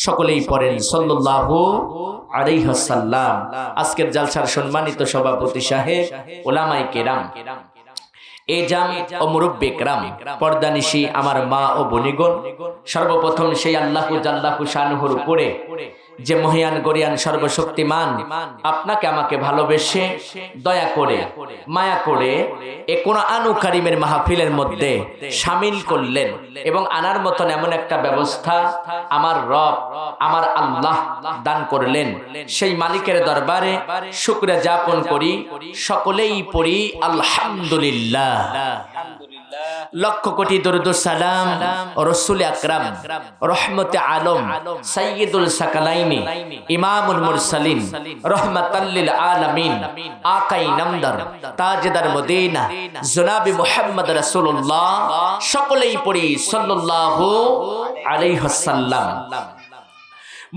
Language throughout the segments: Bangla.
সকলেই পড়েন সল্লাহ আলাইহাসাল্লাম আজকের জালসার সম্মানিত সভাপতি সাহেব ওলামাই কেরাম। আমার মা ও বনিগণ সর্বপ্রথম সেই আল্লাহ জাল্লাহু শানুহুর উপরে যে মহিয়ান গরিয়ান সর্বশক্তিমান, আপনাকে আমাকে ভালোবেসে, দয়া করে, মায়া করে এ কোরআনু কারিমের মাহফিলের মধ্যে সামিল করলেন এবং আনার মতন এমন একটা ব্যবস্থা আমার রব, আমার আল্লাহ দান করলেন। সেই মালিকের দরবারে শুক্রিয়া যাপন করি। সকলেই পড়ি, আলহামদুলিল্লাহ। লক্ষ কোটি সালাম রসুল আকরাম, রহমতে আলম সৈয়দুল সাকালাইনি, ইমামুল মুরসালিন রহমাতাল্লিল আলামিন, আকাই নামদার, তাজদার মদিনা, জনাবি মুহাম্মদ রাসূলুল্লাহ, সকলেই পড়ি সাল্লাল্লাহু আলাইহি ওয়াসাল্লাম।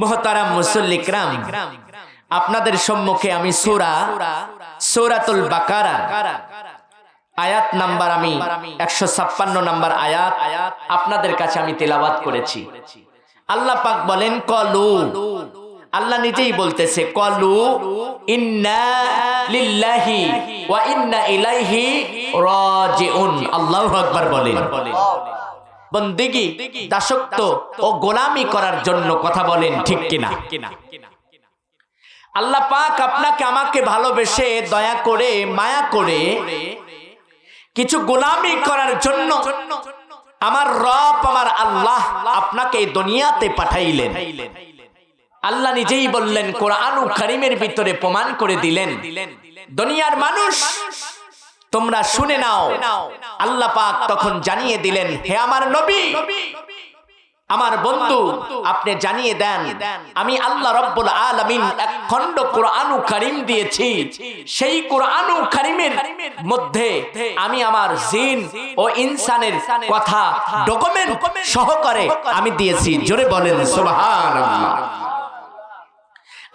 মুহতারাম মুসল্লিকরাম আপনাদের সম্মুখে আমি সূরা, সূরাতুল বাকারা আয়াত নাম্বার আমি, একশো ছাপ্পান্ন নাম্বার আয়াত, আপনাদের কাছে আমি তেলাওয়াত করেছি। আল্লাহ পাক বলেন, কলু। আল্লাহ নিজেই বলতেছে, কলু, ইন্না লিল্লাহি ওয়া ইন্না ইলাইহি রাজিউন। আল্লাহু আকবার বলেন। বন্দিগি, দাসত্ব ও গোলামি করার জন্য কথা বলেন, ঠিক কিনা? আল্লাহ পাক আপনাকে আমাকে ভালোবেসে, দয়া করে, মায়া করে কিছু গোলামি করার জন্য আমার রব, আমার আল্লাহ আপনাকে এই দুনিয়াতে পাঠাইলেন। আল্লাহ নিজেই বললেন, কোরআন কারিমের ভিতরে প্রমাণ করে দিলেন, দুনিয়ার মানুষ, তোমরা শুনে নাও। আল্লাহ পাক তখন জানিয়ে দিলেন, হে আমার নবী আমার বন্ধু আপনি জানিয়ে দেন আমি আল্লাহ রব্বুল আলামিন এক খণ্ড কোরআনু কারিম দিয়েছি। সেই কোরআনু কারিমের মধ্যে আমি আমার জিন ও ইনসানের কথা ডকুমেন্ট সহকারে আমি দিয়েছি। জোরে বলেন সুবহানাল্লাহ।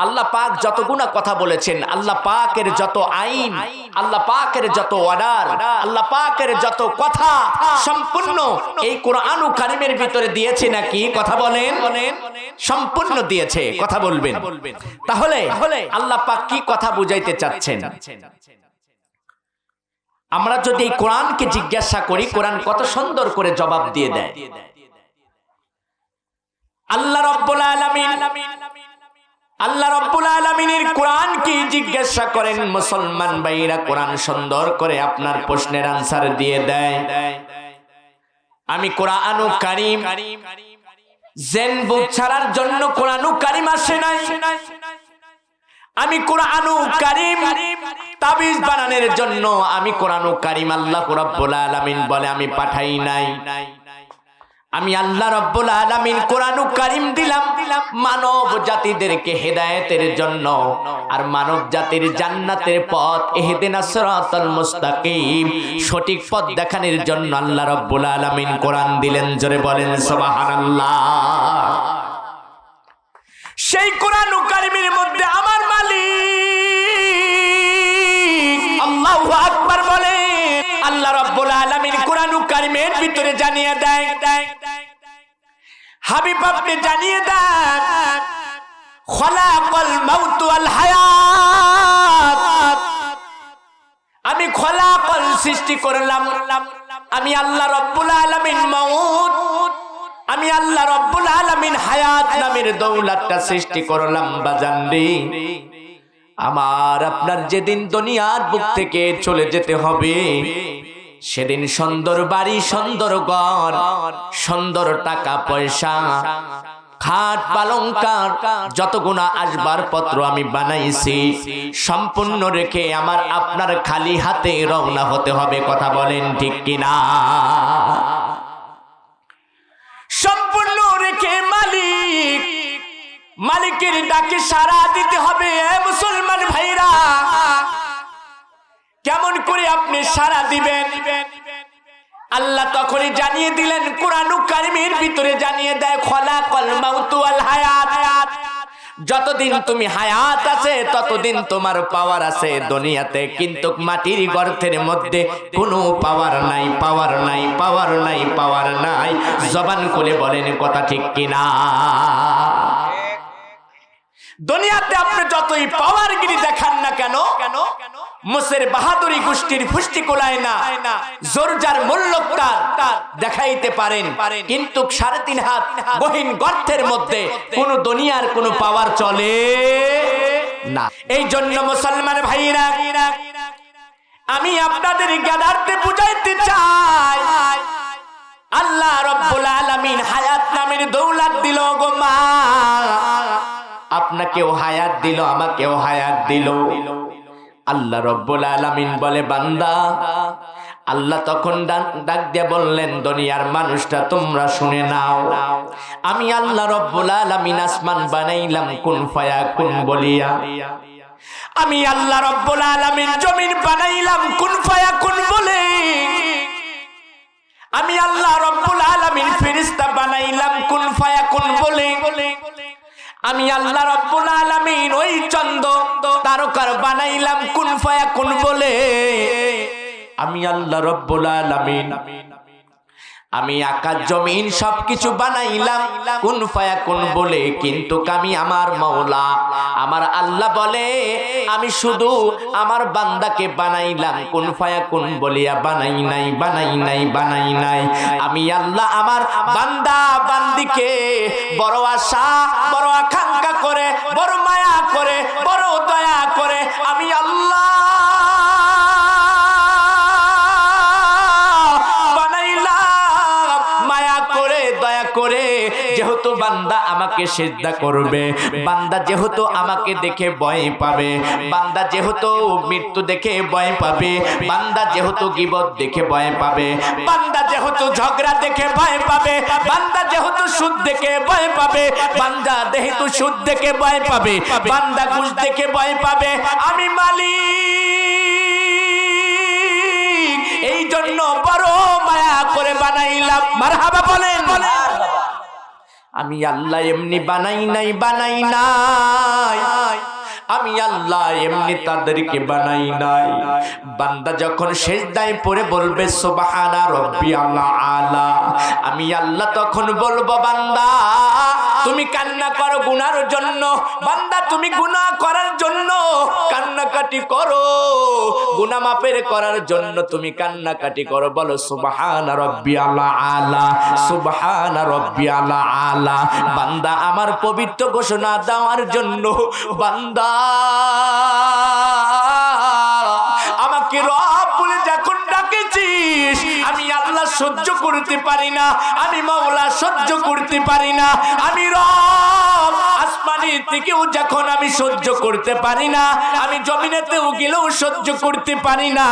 আল্লাহ পাক যত গুণা কথা বলেছেন, আল্লাহ পাকের যত আইন, আল্লাহ পাকের যত অর্ডার আল্লাহ পাকের যত কথা সম্পূর্ণ এই কোরআন কারিমের ভিতরে দিয়েছে নাকি? কথা বলেন। সম্পূর্ণ দিয়েছে। কথা বলবেন। তাহলে আল্লাহ পাক কি কথা বুঝাইতে চাচ্ছেন? আমরা যদি এই কোরআনকে জিজ্ঞাসা করি, কোরআন কত সুন্দর করে জবাব দিয়ে দেয়। আল্লাহ রব্বুল আলামিন আল্লাহ রব্বুল আলমিনের কোরআন কি জিজ্ঞাসা করেন? মুসলমান ভাইরা কোরআন সুন্দর করে আপনার প্রশ্নের আনসার দিয়ে দেয়। আমি কোরআনু কারিম। জেন বুক ছাড়ার জন্য কোরআনু কারিম আসে নাই। আমি কোরআনু কারিম তাবিজ বানানোর জন্য আমি কোরআনু কারিম আল্লাহ রব্বুল আলামিন বলে আমি পাঠাই নাই। আমি আল্লাহ রব্বুল আলামিন কোরআন কারিম দিলাম। মানব জাতিদেরকে হেদায়েতের জন্য আর মানব জাতির জান্নাতের পথ। ইহদিনাস সিরাতাল মুস্তাকিম। সঠিক পথ দেখানোর জন্য আল্লাহ রব্বুল আলামিন কোরআন দিলেন। জোরে বলেন, সুবহানাল্লাহ। সেই কোরআন কারিমের মধ্যে আমার মালিক। আল্লাহু আকবার বলে আল্লাহ রাব্বুল আলামিন কোরআন কারিমের ভিতরে জানিয়ে দেয়। হাবিব আপনি জানিয়ে দেন হায়াত। আমি খলাকল সৃষ্টি করলাম, আমি আল্লাহ রব্বুল আলামিন মাউত। আমি আল্লাহ রব্বুল আলামিন হায়াত নামের দৌলতটা সৃষ্টি করলাম, বাজান রে। আমার আপনার যেদিন দুনিয়ার বুক থেকে চলে যেতে হবে, সেদিন সুন্দর বাড়ি, সুন্দর ঘর, সুন্দর টাকা, পয়সা, খাট পালঙ্কার যত গুণা আসবার পত্র আমি বানাইছি, সম্পূর্ণ রেখে আমার আপনার খালি হাতে রওনা হতে হবে, কথা বলেন ঠিক কিনা? সম্পূর্ণ রেখে মালিক, মালিকের ডাকে সারা দিতে হবে আপনি সারা দিবেন। আল্লাহ তখনই জানিয়ে দিলেন, কোরআন কারিমের ভিতরে জানিয়ে দেয় খলা কল মাউতু আল হায়াত। যতদিন তুমি হায়াত আছে, ততদিন তোমার পাওয়ার আছে দুনিয়াতে। কিন্তু মাটির গর্তের মধ্যে কোনো পাওয়ার নাই পাওয়ার নাই পাওয়ার নাই পাওয়ার নাই। জবান খুলে বলেন, কথা ঠিক কিনা? দুনিয়াতে আপনি যতই পাওয়ার গিরি দেখান না কেন কেন মুসের বাহাদুরি গোষ্ঠীর ফুষ্টি কোলায় না জোরজার মূল্যক দেখাইতে পারেন। কিন্তু সাড়ে তিন হাত গহীন গর্তের মধ্যে কোন দুনিয়ার কোন পাওয়ার চলে না। এই জন্য মুসলমান ভাইরা, আমি আপনাদের জ্ঞানার্থে বুঝাইতে চাই। আল্লাহ রব্বুল আলামিন হায়াত নামের দৌলত দিল গো মা। আপনাকেও হায়াত দিল, আমাকেও হায়াত দিল। আল্লাহ রব্বুল আলামিন বলে, বান্দা, আল্লাহ তখন ডাক- দিয়ে বললেন, দুনিয়ার মানুষটা তোমরা শুনে নাও। আমি আল্লাহ রব্বুল আলামিন আসমান বানাইলাম, কোন ফায়া, কোন বলিয়া। আমি আল্লাহ রব্বুল আলামিন জমিন বানাইলাম, কোন ফায়া, কোন বলে। আমি আল্লাহ রব্বুল আলামিন ফেরেশতা বানাইলাম, কোন ফায়া, কোন বলে। আমি আল্লাহ রব্বুল আলামিন ওই চন্দ তারকার বানাইলাম, কুন ফায়া কোন বলে? আমি আল্লাহ রব্বুল আলামিন। আমি আকাশ, জমিন সবকিছু বানাইলাম। কোন ফায়া, কোন বলে কিন্তু আমি আমার মৌলা আমার আল্লাহ বলে, আমি শুধু আমার বান্দাকে বানাইলাম। কোন ফায়া, কোন বলিয়া বানাই নাই বানাই নাই বানাই নাই। আমি আল্লাহ আমার বান্দা, বান্দিকে বড় আশা, বড় আকাঙ্ক্ষা করে, বড় মায়া করে, বড় দয়া করে আমি আল্লাহ আমাকে সেজদা করবে। বান্দা যেহেতু আমাকে দেখে ভয় পাবে, বান্দা যেহেতু মৃত্যু দেখে ভয় পাবে, বান্দা যেহেতু গিবত দেখে ভয় পাবে, বান্দা যেহেতু ঝগড়া দেখে ভয় পাবে, বান্দা যেহেতু সুদ দেখে ভয় পাবে, বান্দা যেহেতু সুদ দেখে ভয় পাবে, বান্দা ঘুষ দেখে ভয় পাবে, আমি মালিক। এই জন্য বড় মায়া করে বানাইলাম। মারহাবা বলেন। আমি আল্লাহ এমনি বানাই নাই বানাই নাই। আমি আল্লাহ এমনি তাদেরকে বানাই নাই। বান্দা যখন শেষ দায় পরে বলবে, সোবাহানা রব্বি আল্লাহ আলা। আমি আল্লাহ তখন বলব, বান্দা তুমি কান্না করো গুনার জন্য। বান্দা, তুমি গুনাহ করার জন্য। কান্নাকাটি করো। গুনাহ মাপের করার জন্য তুমি কান্নাকাটি করো। বলো, সুবহানা রব্বি আল্লাহ আলা সুবহানা রব্বি আল্লাহ আলা বান্দা, আমার পবিত্র ঘোষণা দেওয়ার জন্য, বান্দা, আমাকে রব সহ্য করতে পারি না আমি মাওলা সহ্য করতে পারি না আমি রব আসমানি থেকেও যখন আমি সহ্য করতে পারি না, আমি জমিনেতেও গেলেও সহ্য করতে পারি না,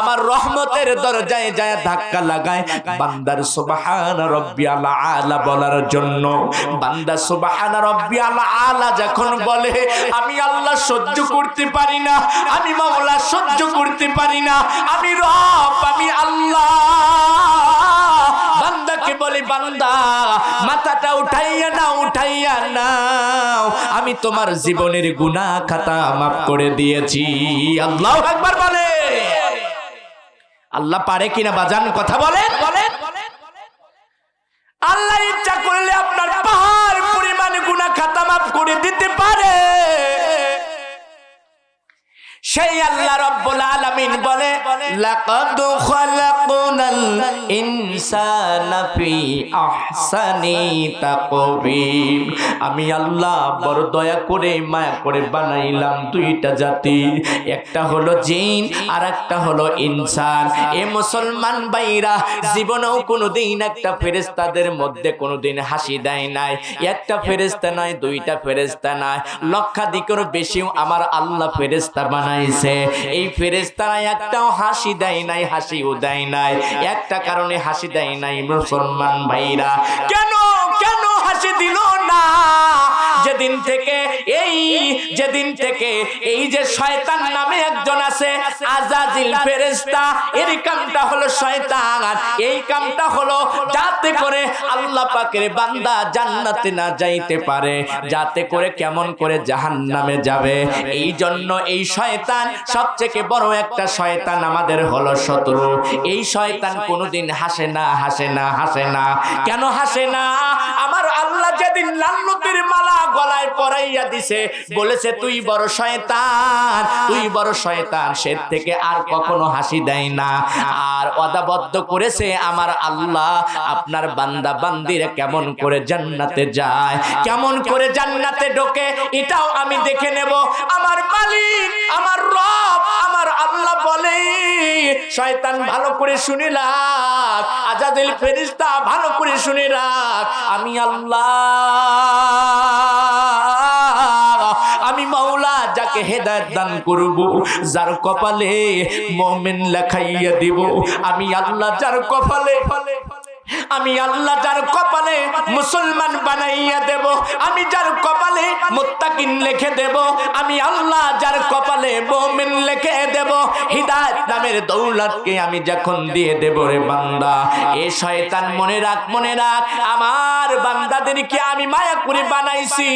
আমার রহমতের দরজায় যায় ধাক্কা লাগায়। বান্দার সুবহান রব্বিয়াল আলা বলার জন্য, বান্দা সুবহান রব্বিয়াল আলা যখন বলে, আমি আল্লাহ সহ্য করতে পারি না, আমি মাওলা সহ্য করতে পারি না, আমি রব, আমি আল্লাহ। বান্দাকে বলে, বান্দা, মাথাটা উঠাইয়া না উঠাইয়া নাও। আমি তোমার জীবনের গুনাহ খাতা মাফ করে দিয়েছি। আল্লাহ একবার বলে। আল্লাহ পারে কিনা বাজান কথা বলেন। বলেন আল্লাহ ইচ্ছা করলে আপনার পাহাড় পরিমাণ গুনাহ খাতা মাফ করে দিতে পারে। সেই আল্লাহ রব্বুল আলামিন বলে, লাকাদ খালাকনাল ইনসানা ফি আহসানি তাকবীম আমি আল্লাহ বড় দয়া করে, মায়া করে বানাইলাম দুইটা জাতি। একটা হলো জিন আর একটা হলো ইনসান। এ মুসলমান ভাইরা, জীবনেও কোনোদিন একটা ফেরেশতাদের মধ্যে কোনোদিন হাসি দেয় নাই। একটা ফেরেশতা নয়, দুইটা ফেরেশতা নয়। লক্ষাধিকের বেশিও আমার আল্লাহ ফেরেশতা বানাইছে। এই ফেরেস্তারা একটাও হাসি দেয় নাই, হাসিও দেয় নাই। একটা কারণে হাসি দেয় নাই মুসলমান ভাইরা। কেন কেন হাসি দিল না। যেদিন থেকে এই, যেদিন থেকে এই যে শয়তান নামে একজন আছে, আজাজিল এর কামটা হলো শয়তান। এই কামটা হলো যাতে করে আল্লাহ পাকের বান্দা জান্নাতে না যাইতে পারে, যাতে করে কেমন করে জাহান্নামে যাবে। এই জন্য এই শয়তান সবথেকে বড় একটা শয়তান আমাদের হলো শত্রু। এই শয়তান কোনোদিন হাসে না হাসে না হাসে না। কেন হাসে না? আমার আল্লাহ যেদিন লাল্লতির মালা গলায় পরাইয়া দিছে। বলেছে, তুই বড় শয়তান, তুই বড় শয়তান। সে থেকে আর কখনো হাসি দেয় না। আর অদাবদ্ধ করেছে আমার আল্লাহ। আপনার বান্দা বান্দিরা কেমন করে জান্নাতে যায়? কেমন করে জান্নাতে ঢোকে? এটাও আমি দেখে নেব। আমার মালিক, আমার রব, আমার আল্লাহ বলে, শয়তান ভালো করে শুনে আজাদিল ফেরিস্তা ভালো করে শুনে আমি আল্লাহ আমি মাওলা যাকে হেদায়ত দান করব, যার কপালে মুমিন লেখাইয়া দিব, আমি আল্লাহ যার কপালে আমি আল্লাহ যার কপালে মুসলমান বানাইয়া দেব, আমি যার কপালে মুত্তাকিন লিখে দেব, আমি আল্লাহ যার কপালে মুমিন লিখে দেব। হিদায়াত নামের দৌলতকে আমি যখন দিয়ে দেব রে বান্দা, এ শয়তান মনে রাখ মনে রাখ, আমার বান্দাদেরকে আমি মায়া করে বানাইছি,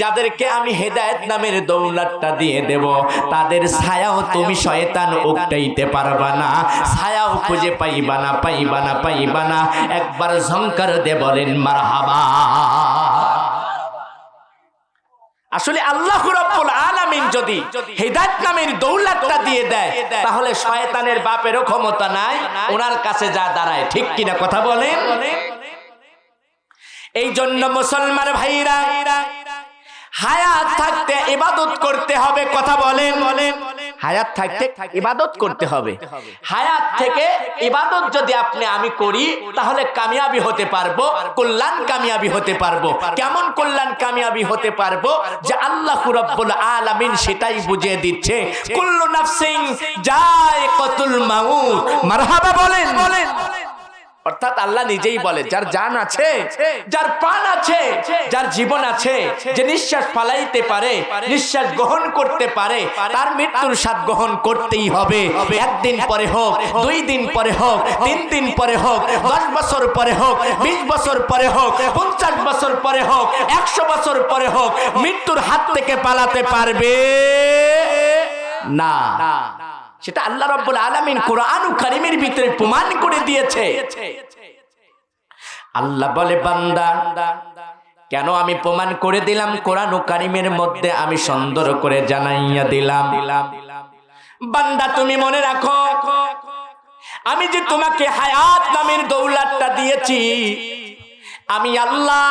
যাদেরকে আমি হেদায়েত নামের দৌলতটা দিয়ে দেব। তাদের ছায়াও তুমি শয়তান উকটাইতে পারবা না, ছায়াও খুঁজে পাইবা না পাইবা না পাইবা না। একবার ঝংকার দে বলেন, মারহাবা। আসলে আল্লাহ আলামিন যদি নামের দৌলতটা দিয়ে দেয়, তাহলে শয়তানের বাপেরও ক্ষমতা নাই, ওনার কাছে যা দাঁড়ায়, ঠিক কিনা কথা বলেন? এই জন্য মুসলমান ভাইরা, হায়াত থাকতে ইবাদত করতে হবে, কথা বলেন বলেন? হায়াত থাকতে ইবাদত করতে হবে। হায়াত থেকে ইবাদত যদি আপনি আমি করি তাহলে কামিয়াবি হতে পারব কল্যাণ কামিয়াবি হতে পারব। কেমন কল্যাণ কামিয়াবি হতে পারব? যে আল্লাহ রাব্বুল আলামিন সেটাই বুঝিয়ে দিচ্ছে। কুল্লু নাফসিং যায় কতুল মাউত। মারহাবা বলেন। বলেন। অর্থাৎ আল্লাহ নিজেই বলে যার জান আছে যার প্রাণ আছে যার জীবন আছে যে নিঃশ্বাস ফালাইতে পারে নিঃশ্বাস গ্রহণ করতে পারে তার মৃত্যুর স্বাদ গ্রহণ করতেই হবে একদিন পরে হোক দুই দিন পরে হোক তিন দিন পরে হোক দশ বছর পরে হোক বিশ বছর পরে হোক পঞ্চাশ বছর পরে হোক একশো বছর পরে হোক মৃত্যুর হাত থেকে পালাতে পারবে না সেটা আল্লাহ রাব্বুল আলামিন কোরআন কারিমের ভিতরে প্রমাণ করে দিয়েছে। আল্লাহ বলে, বান্দা, কেন আমি প্রমাণ করে দিলাম? কোরআন কারিমের মধ্যে আমি সুন্দর করে জানাইয়া দিলাম। বান্দা, তুমি মনে রাখো, আমি যে তোমাকে হায়াত নামের দৌলাতটা দিয়েছি আমি আল্লাহ,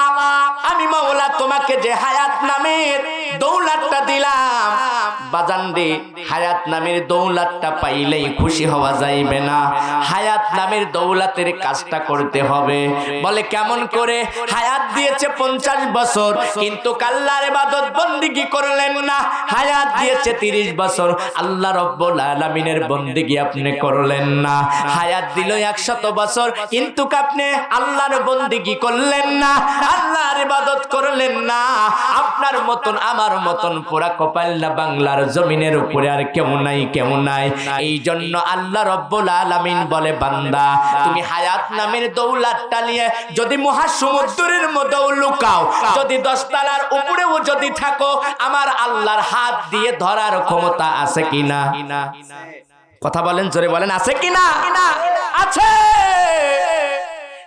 আমি মাওলা, তোমাকে যে হায়াত নামের দৌলাতটা দিলাম। বাজান রে, হায়াত নামের দৌলাতটা পাইলেই খুশি হওয়া যাইবে না। হায়াত নামের দৌলাতের কাজটা করতে হবে। বলে কেমন করে? হায়াত দিয়েছে পঞ্চাশ বছর, কিন্তু কাল্লার ইবাদত বন্দিগি করলেন না। হায়াত দিয়েছে তিরিশ বছর, আল্লাহ রব্বুল আলামিনের বন্দিগি আপনি করলেন না। হায়াত দিল একশত বছর, কিন্তু আপনি আল্লাহর বন্দিগি করলেন না, আল্লাহর ইবাদত করলেন না। আপনার মতন, আমার মতন পুরা কপাল্লা বাংলার জমিনের উপরে আর কেমন নাই কেমন নাই। এই জন্য আল্লাহ রব্বুল আলামিন বলে, বান্দা, তুমি হায়াত নামের দৌলাতটা নিয়ে যদি মহাসমুদ্রের মধ্যেও লুকাও, যদি দশতলার উপরেও যদি থাকো, আমার আল্লাহর হাত দিয়ে ধরার ক্ষমতা আছে কিনা? কথা বলেন, জোরে বলেন, আছে কিনা? আছে।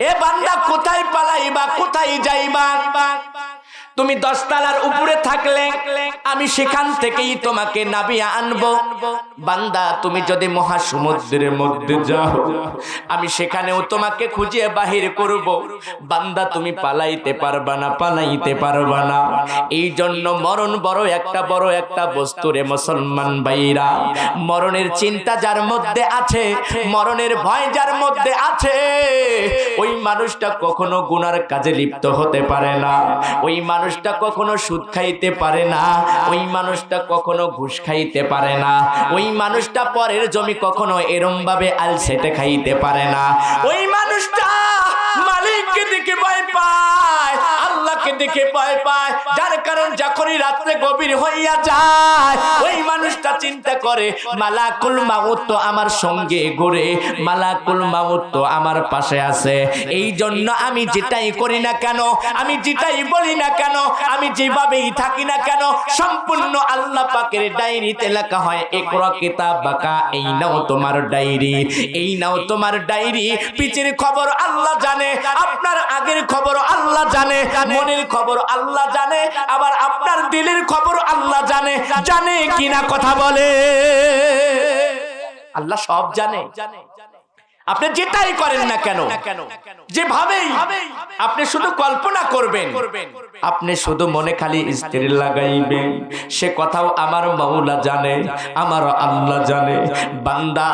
এ বান্দা কোথায় পালাইবা কোথায় যাইবা? তুমি দশতলার উপরে থাকলে আমি সেখান থেকেই তোমাকে নাবিয়া আনব। বান্দা তুমি যদি মহাসমুদ্রের মধ্যে যাও আমি সেখানেও তোমাকে খুঁজে বাহির করব। বান্দা তুমি পালাইতে পারবা না পালাইতে পারবা না। এই জন্য মরণ বড় একটা বড় একটা বস্তু রে মুসলমান ভাইরা। মরণের চিন্তা যার মধ্যে আছে মরণের ভয় যার মধ্যে আছে ওই মানুষটা কখনো গুনার কাজে লিপ্ত হতে পারে না। ওই মানুষটা কখনো সুদ খাইতে পারে না, ওই মানুষটা কখনো ঘুষ খাইতে পারে না, ওই মানুষটা পরের জমি কখনো এরম ভাবে আলসেটে খাইতে পারে না। ওই মানুষটা মালিককে দেখে ভয় পায়। আল্লাহকে দেখে ভয় পায়। যার কারণ যখনই রাত্রে গভীর হইয়া যায়, ওই মানুষটা চিন্তা করে, মালাকুল মাউত তো আমার সঙ্গে ঘুরে, মালাকুল মাউত তো আমার পাশে আছে। এই জন্য আমি যেটাই করি না কেন, আমি যেটাই বলি না কেন, আমি যেভাবেই থাকি না কেন, সম্পূর্ণ আল্লাহ পাকের ডায়েরিতে লেখা হয় একরা কিতাব বাকা এই নাও তোমার ডায়েরি, এই নাও তোমার ডায়েরি। পিছের খবর আল্লাহ জানে, আপনার আগের খবর আল্লাহ জানে মনের খবর আল্লাহ জানে, আবার আপনার দিলের খবর আল্লাহ জানে। জানে কিনা কথা বলে। আল্লাহ সব জানে। আপনি যেটাই করেন না কেন যেভাবেই আপনি শুধু কল্পনা করবেন আপনি শুধু মনে খালি স্ত্রী লাগাইবেন। সে কথাও আমার মাওলা জানে আমার আল্লাহ জানে। বান্দা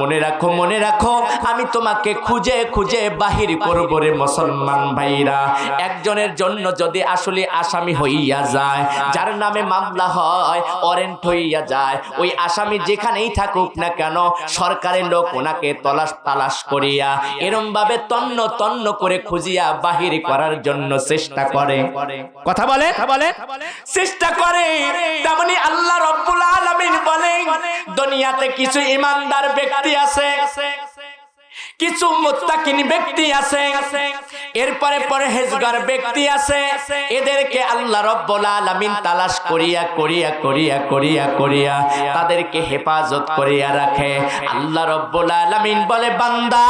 মনে রাখো মনে রাখো আমি তোমাকে খুঁজে খুঁজে বাহির করব রে মুসলমান ভাইরা। একজনের জন্য যদি আসলে আসামি হইয়া যায় যার নামে মামলা হয় ওয়ারেন্ট হইয়া যায় ওই আসামি যেখানেই থাকুক না কেন সরকারের লোক ওনাকে তলাশ তালাশ করিয়া এরম ভাবে তন্ন তন্ন করে খুঁজিয়া বাহির করার জন্য চেষ্টা করে। কথা বলে? বলে? চেষ্টা করে। তেমনি আল্লাহ রব্বুল আলামিন বলেন দুনিয়াতে কিছু ইমানদার ব্যক্তি আছে কিছু মুত্তাকিন ব্যক্তি আছে এরপরে পরে হেজগার ব্যক্তি আছে, এদেরকে আল্লাহ রব্বুল আলামিন তালাশ করিয়া করিয়া করিয়া করিয়া করিয়া তাদেরকে হেফাজত করিয়া রাখে। আল্লাহ রব্বুল আলামিন বলে, বান্দা,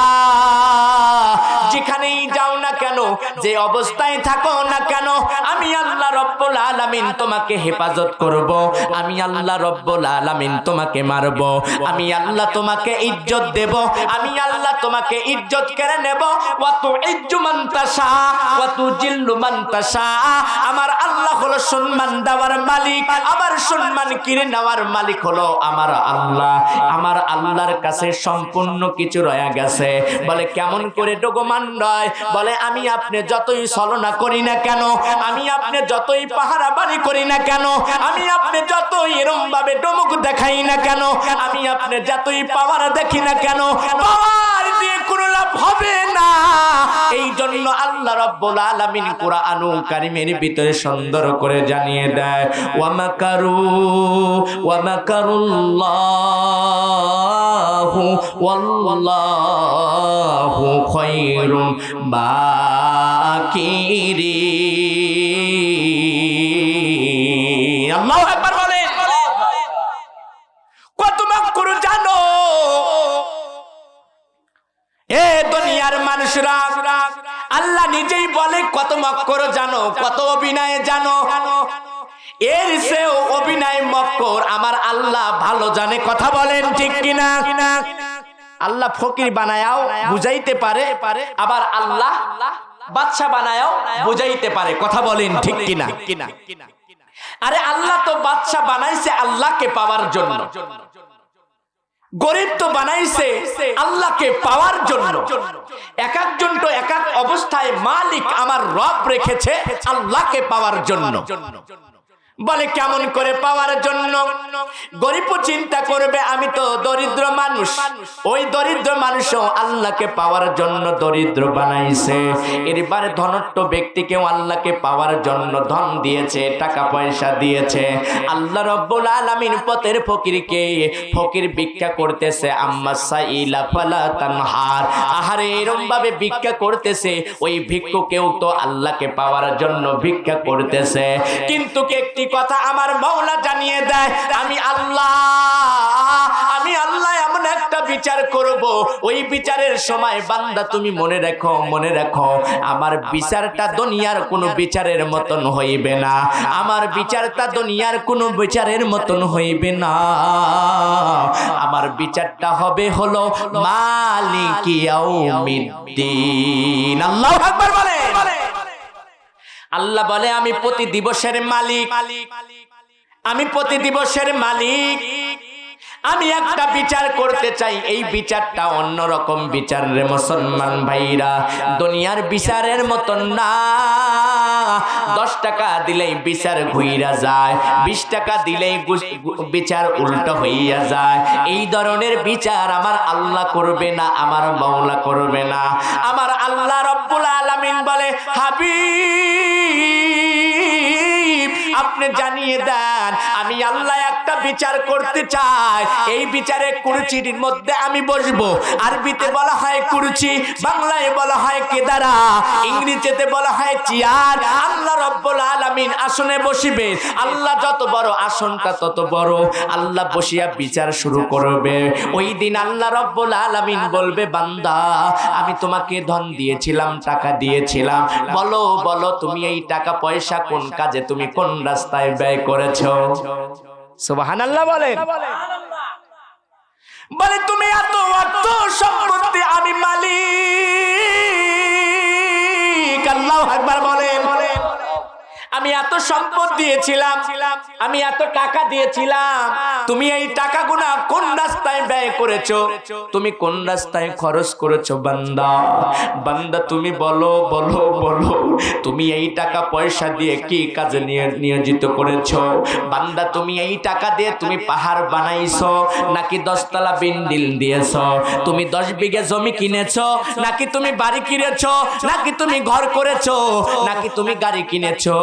যেখানেই যাও না কেন, যে অবস্থায় থাকো না কেন, আমি আল্লাহ রব্বুল আলামিন তোমাকে হেফাজত করব, আমি আল্লাহ রব্বুল আলামিন তোমাকে মারব, আমি আল্লাহ তোমাকে ইজ্জত দেব, আমি আল্লাহ তোমাকে ইজ্জত কেড়ে নেব। ওয়াতু ইজ্জু মান মান আমার আল্লাহ হলো সম্মান দেওয়ার মালিক, আমার সম্মান কিনে নেওয়ার মালিক হলো আমার আল্লাহ। আমার আল্লাহর কাছে সম্পূর্ণ কিছু রয়ে গেছে। বলে, কেমন করে ডোগমান রয় বলে, আমি আপনি যতই ছলনা করি না কেন, আমি আপনি যতই পাহারা বাড়ি করি না কেন, আমি আপনি যতই এরম ভাবে ডমুক দেখাই না কেন, আমি আপনি যতই পাওয়ার দেখি না কেন, পাওয়ার দিয়ে কোনো লাভ হবে না। এই জন্য আল্লাহ রব্বুল আলামিন কুরআনুল কারীমের ভিতরে সুন্দর করে জানিয়ে দেয়, ওয়া মাকারু, ওয়া মাকারুল্লাহু, ওয়াল্লাহু খায়রুম মাকর মানুষরা আল্লাহ নিজেই বলে, কত মক্কর জানো, কত অভিনয় জানো। এর সেও অভিনয় মক্কর, আমার আল্লাহ ভালো জানে। কথা বলেন ঠিক কিনা? আল্লাহ ফকির বানায়াও বুঝাইতে পারে, আবার আল্লাহ বাদশা বানায়াও বুঝাইতে পারে। কথা বলেন ঠিক কিনা কিনা? আরে আল্লাহ তো বাদশা বানাইছে আল্লাহকে পাওয়ার জন্য। গরিব তো বানাইছে আল্লাহকে পাওয়ার জন্য। এক একজন তো এক এক অবস্থায় মালিক আমার রব রেখেছে আল্লাহকে পাওয়ার জন্য। বলে কেমন করে পাওয়ার জন্য? গরিব চিন্তা করবে, আমি তো দরিদ্র মানুষ। ওই দরিদ্র মানুষও আল্লাহকে পাওয়ার জন্য দরিদ্র বানাইছে। এবারে ধনট্ট ব্যক্তিকেও আল্লাহকে পাওয়ার জন্য ধন দিয়েছে, টাকা পয়সা দিয়েছে। আল্লাহ রব্বুল আলামিন পথের ফকিরকে ফকির ভিক্ষা করতেছে, আম্মা সাইলা ফালা তানহার। আহারে এরম ভাবে ভিক্ষা করতেছে, ওই ভিক্ষুকেও তো আল্লাহকে পাওয়ার জন্য ভিক্ষা করতেছে। কিন্তু একটি কথা আমার মৌলা জানিয়ে দেয় আমি আল্লাহ আমি আল্লাহ এমন একটা বিচার করব। ওই বিচারের সময় বান্দা তুমি মনে রাখো মনে রাখো আমার বিচারটা দুনিয়ার কোনো বিচারের মতন হইবে না। আমার বিচারটা দুনিয়ার কোনো বিচারের মতন হইবে না। আমার বিচারটা হবে হলো মালিকিয়াউমিদ্দিন আল্লাহু আকবার বলে আল্লাহ বলে, আমি প্রতি দিবসের মালিক। আমি প্রতি দিবসের মালিক। আমি একটা বিচার করতে চাই। এই বিচারটা অন্যরকম বিচার রে মুসলমান ভাইরা। দুনিয়ার বিচারের মতন না। দশ টাকা দিলেই বিচার ঘুইরা যায়। বিশ টাকা দিলেই বিচার উল্টো হইয়া যায়। এই ধরনের বিচার আমার আল্লাহ করবে না, আমার মাওলা করবে না। আমার আল্লাহ রব্বুল আলামিন বলে, হাবিব আপনি জানিয়ে দেন, আমি আল্লাহ একটা বিচার করতে চাই। এই বিচারে কুরুচির মধ্যে আমি বসবো। আরবিতে বলা হয় কুরুচি বাংলায় বলা হয় কেদারা, ইংরেজিতে বলা হয় চেয়ার। আল্লাহ রব্বুল আলামিন আসনে বসিবে। আল্লাহ যত বড় আসনটা তত বড়। আল্লাহ বসিয়া বিচার শুরু করবে। ওই দিন আল্লাহ রব্বুল আলামিন বলবে, বান্দা, আমি তোমাকে ধন দিয়েছিলাম, টাকা দিয়েছিলাম। বলো বলো, তুমি এই টাকা পয়সা কোন কাজে, তুমি কোন রাস্তায় ব্যয় করেছ? সুবহানাল্লাহ বলেন। বলে, তুমি এত অর্থ সম্পত্তি আমি মালিক। আল্লাহ একবার বলেন। আমি এত সম্পদ দিয়েছিলাম, আমি এত টাকা দিয়েছিলাম। তুমি এই টাকাগুনা কোন রাস্তায় ব্যয় করেছ? তুমি কোন রাস্তায় খরচ করেছ, বান্দা? বান্দা, তুমি বলো বলো বলো, তুমি এই টাকা পয়সা দিয়ে কি কাজে নিয়োজিত করেছ? বান্দা, তুমি এই টাকা দিয়ে তুমি পাহাড় বানাইছো, নাকি দশতলা বিন্ডিল দিয়েছ? তুমি দশ বিঘে জমি কিনেছো, নাকি তুমি বাড়ি কিনেছো, নাকি তুমি ঘর করেছ, নাকি তুমি গাড়ি কিনেছো?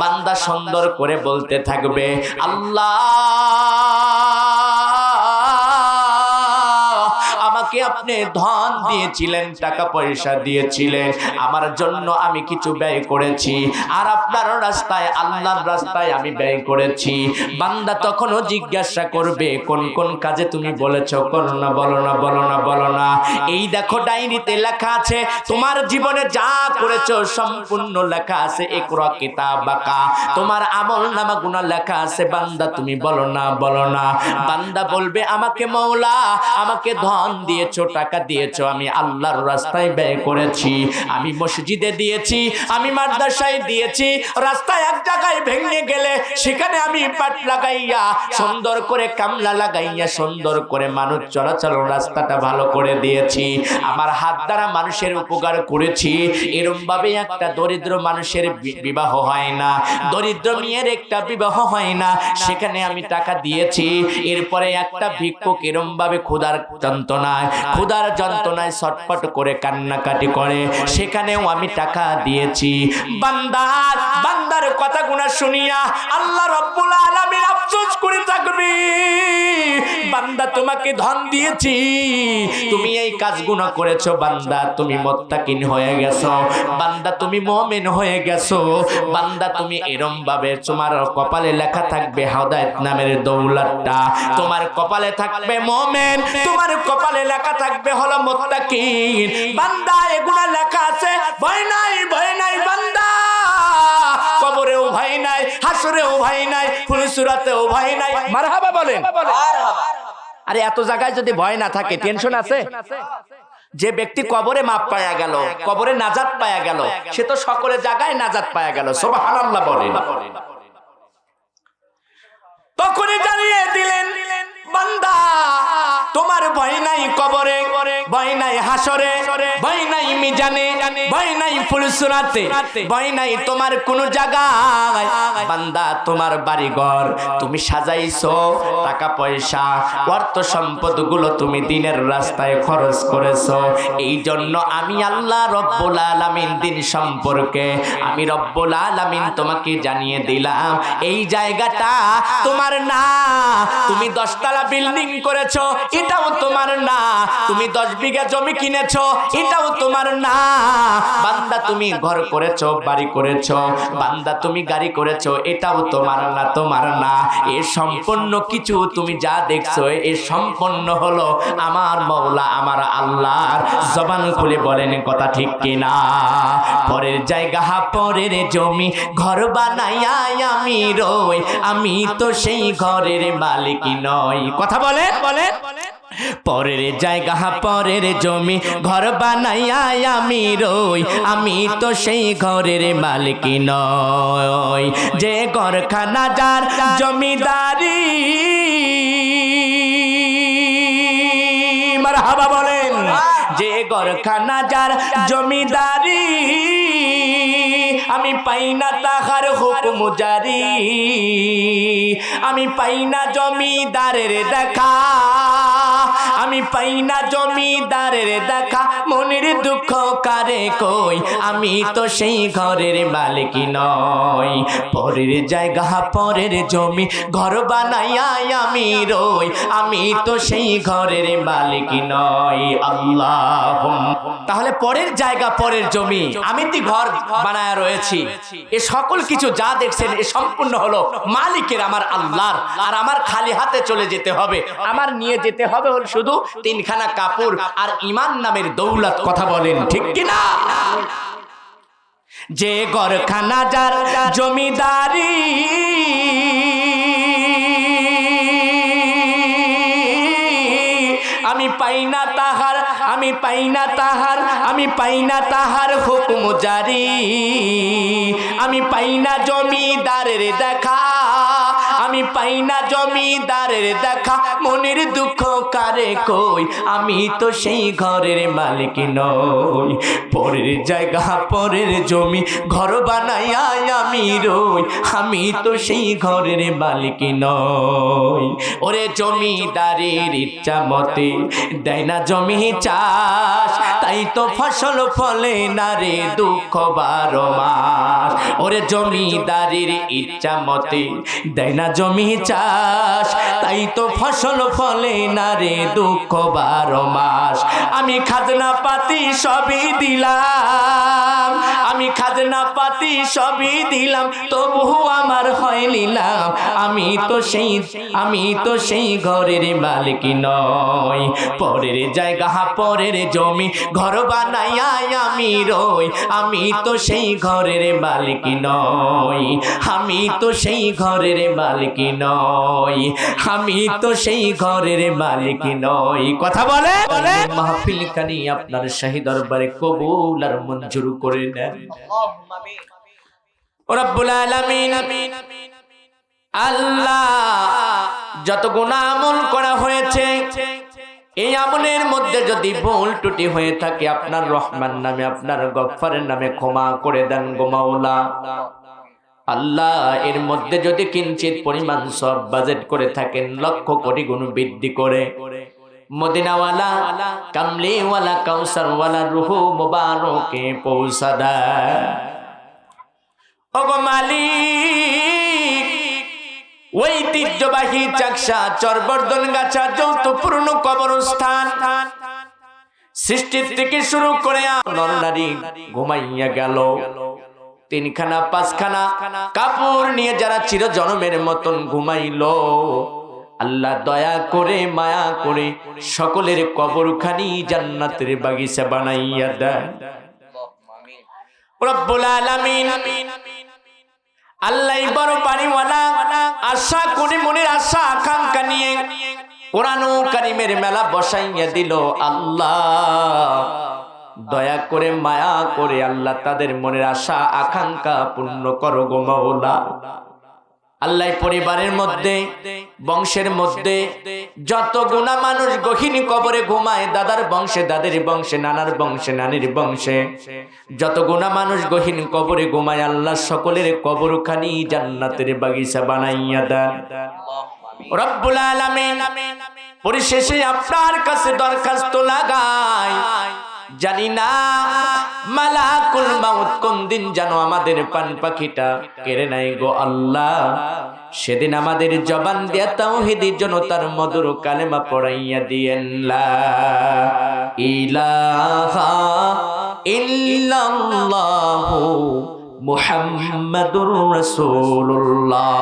বান্দা সুন্দর করে বলতে থাকবে আল্লাহ। আপনি ধন দিয়েছিলেন, টাকা পয়সা দিয়েছিলেন। আমার জন্য আমি কিছু ব্যয় করেছি। আর আপনার রাস্তায়, আল্লাহর রাস্তায় আমি ব্যয় করেছি। বান্দা তখনও জিজ্ঞাসা করবে, কোন কোন কাজে তুমি বলেছ? করো না, বলো না বলো না বলো না। এই দেখো ডায়েরিতে লেখা আছে, তোমার জীবনে যা করেছ সম্পূর্ণ লেখা আছে একরা কিতাব বাকা তোমার আমল নামা গুণা লেখা আছে, বান্দা তুমি বলো না বলো না। বান্দা বলবে, আমাকে মৌলা, আমাকে ধন দিয়েছ টাকা দিয়েছ, আমি আল্লাহর রাস্তায় ব্যয় করেছি। আমি মসজিদে দিয়েছি, আমি মাদ্রাসায় দিয়েছি। রাস্তায় এক জায়গায় ভেঙে গেলে সেখানে আমি পাট লাগাইয়া, সুন্দর করে কামলা লাগাইয়া, সুন্দর করে মানুষ চলাচল রাস্তাটা ভালো করে দিয়েছি। আমার হাত দ্বারা মানুষের উপকার করেছি। এরম ভাবে একটা দরিদ্র মানুষের বিবাহ হয় না। দরিদ্র মেয়ের একটা বিবাহ হয় না। সেখানে আমি টাকা দিয়েছি। এরপরে একটা ভিক্ষুক এরম ভাবে ক্ষুধার যন্ত্রণায় ক্ষুধার যন্ত্রণায় ছটফট করে কান্নাকাটি করে। সেখানেও আমি টাকা দিয়েছি। বান্দার বান্দার কথাগুনা শুনিয়া আল্লাহ রব্বুল আলামিন আফসোস করে থাকবে। বান্দা তোমাকে ধন দিয়েছি। তুমি এই কাজগুলো করেছ, বান্দা তুমি মোত্তাকিন হয়ে গেছো। বান্দা তুমি মুমিন হয়ে গেছো। বান্দা তুমি এরম ভাবে তোমার কপালে লেখা থাকবে হাদায়াত নামের দৌলতটা। তোমার কপালে থাকবে মুমিন, তোমার কপালে লেখা থাকবে হলো মোত্তাকিন। বান্দা, এগুলা লেখা আছে। ভয় নাই ভয় নাই, বান্দা। কবরেও ভয় নাই হাসরেও ভয় নাই ফুলসুরাতেও ভয় নাই। মারহাবা বলেন। আরে এত জায়গায় যদি ভয় না থাকে টেনশন আছে। যে ব্যক্তি কবরে মাপ পায়া গেল কবরে নাজাত পায়া গেল সে তো সকলে জায়গায় নাজাত পায়া গেল। সুবহানাল্লাহ বলেন। তখনই জানিয়ে দিলেন বান্দা, তোমার ভয় নাই কবরে, ভয় নাই হাসরে, ভয় নাই মিজানে, ভয় নাই ভয় নাই তোমার কোন জায়গায়। বান্দা, তোমার বাড়ি ঘর তুমি সাজাইছো, টাকা পয়সা, অর্থ সম্পদগুলো তুমি দিনের রাস্তায় খরচ করেছ। এই জন্য আমি আল্লাহ রব্বুল আলামিন দিন সম্পর্কে আমি রব্বুল আলামিন তোমাকে জানিয়ে দিলাম, এই জায়গাটা তোমার না, তুমি দশতলা বিল্ডিং করেছ, এটাও তোমার না। তুমি দশ বিঘা জমি কিনেছো, এটাও তোমার না। বান্দা তুমি ঘর করেছ, বাড়ি করেছ, বান্দা তুমি গাড়ি করেছ, এটাও তোমার না তোমার না। এ সম্পূর্ণ কিছু তুমি যা দেখছ, এ সম্পূর্ণ হলো আমার মৌলা আমার আল্লাহর। জবান খুলে বলেন কথা ঠিক কিনা? পরের জায়গা, পরের জমি, ঘর বানাইয়া আমি রই। আমি তো সেই ঘরের মালিক নই। কথা বলে। বলে পরের জায়গা, পরের জমি, ঘর বানাইয়া আমি রই। আমি তো সেই ঘরের মালিক নই। যে ঘরখানা, যার জমিদারি। মারহাবা বলেন। যে ঘরখানা, যার জমিদারি। আমি পাই না তাহার হুকুম জারি। আমি পাই না জমিদারের দেখা। আমি পাই না জমিদারের দেখা, মনের দুঃখ কারে কই? আমি তো সেই ঘরের মালিক নই। পরের জায়গা, পরের জমি, ঘর বানাইয়া আমি রই। আমি তো সেই ঘরের মালিক নই। আল্লাহ তাহলে পরের জায়গা, পরের জমি, আমি তো ঘর বানায় রয়েছি। এ সকল কিছু যা দেখছেন, এ সম্পূর্ণ হলো মালিকের আমার আল্লাহর। আর আমার খালি হাতে চলে যেতে হবে। আমার নিয়ে যেতে হবে হল শুধু তিনখানা কাপড় আর ইমান নামের দৌলত। কথা বলেন, ঠিক কিনা? যে গরখানা যার জমিদারি, আমি পাই না তাহার, আমি পাই না তাহার, আমি পাই না তাহার হুকুম জারি। আমি পাই না জমিদারের দেখা। আমি পাই না জমিদারের দেখা, মনের দুঃখ কারে কই? আমি তো সেই ঘরের মালিক নই। পরের জায়গা, পরের জমি, ঘর বানাইয়া আমি রই। আমি তো সেই ঘরের মালিক নই। ওরে জমিদারের ইচ্ছা মতে দেয় না জমি চাষ, তাই তো ফসল ফলে না রে দুঃখ বারো মাস। ওরে জমিদারের ইচ্ছা মতে দেয় না জমি চাষ, তাই তো ফসল ফলে না রে দুঃখ বারো মাস। আমি খাজনা পাতি সবই দিলাম। আমি খাজনা পাতি সবই দিলাম তবু আমার হয় নিলাম আমি তো সেই, আমি তো সেই ঘরের মালিক নই। পরের জায়গা, পরের জমি, ঘর বানাইয়া আমি রই। আমি তো সেই ঘরের মালিক নই। আমি তো সেই ঘরের মালিক নই। আমি তো সেই ঘরের মালিক নই। কথা বলে? বলে? মাহফিল খানি আপনার শাহী দরবারে কবুল আর মঞ্জুর করে নেন। রব্বুল আলামিন। আল্লাহ, যত গুনাহ আমল করা হয়েছে, এই আমলের মধ্যে যদি ভুল টুটি হয়ে থাকে, আপনার রহমান নামে, আপনার গফফারের নামে ক্ষমা করে দেন গো মাওলা। আল্লাহ, এর মধ্যে যদি কিঞ্চিত পরিমাণ সব বাজেট করে থাকেন, লক্ষ কোটি গুণ বৃদ্ধি করে। মদিনাওয়ালা, কামলিওয়ালা, কাউসারওয়ালা, রুহু মুবারকে মালিক, ঐতিহ্যবাহী চাকসা, চরবর্দন গাছা কবরস্থান। সৃষ্টির থেকে শুরু করে নর নারী ঘুমাইয়া গেল। তিনখানা, পাঁচখানা কাপড় নিয়ে যারা চির জনমের মতন ঘুমাইলো। আল্লাহ দয়া করে, মায়া করে সকলের কবরখানি জান্নাতের বাগিচা বানাইয়া দেয়। রব্বুল আলামিন, আল্লাহ বড় বাড়িওয়ালা আশা করে, মনের আশা আকাঙ্ক্ষা নিয়ে কোরআন কারিমের মেলা বসাইয়া দিল, আল্লাহ দয়া করে, মায়া করে আল্লাহ তাদের মনের আশা আকাঙ্ক্ষা পূর্ণ করো গো মাওলা। আল্লাহ পরিবারের মধ্যে, বংশের মধ্যে, যত গুণা মানুষ গহিনী কবরে ঘুমায়, দাদার বংশে, দাদের বংশে, নানার বংশে, নানির বংশে, যত গুণা মানুষ গহীন কবরে ঘুমায়, আল্লাহ সকলের কবরখানি জান্নাতের বাগিচা বানাইয়া দেন। রব্বুল আলামিন পরিশেষে আপনার কাছে দরখাস্ত লাগাই। জানি না, মালাকুল মাউত কোন দিন জানো আমাদের পান পাখিটা কেড়ে নাই গো আল্লাহ। সেদিন আমাদের জবান দিয়া তাওহীদি জনতার মধুর কালেমা পড়াইয়া দিয়েন, লা ইলাহা ইল্লাল্লাহু মুহাম্মাদুর রাসূলুল্লাহ।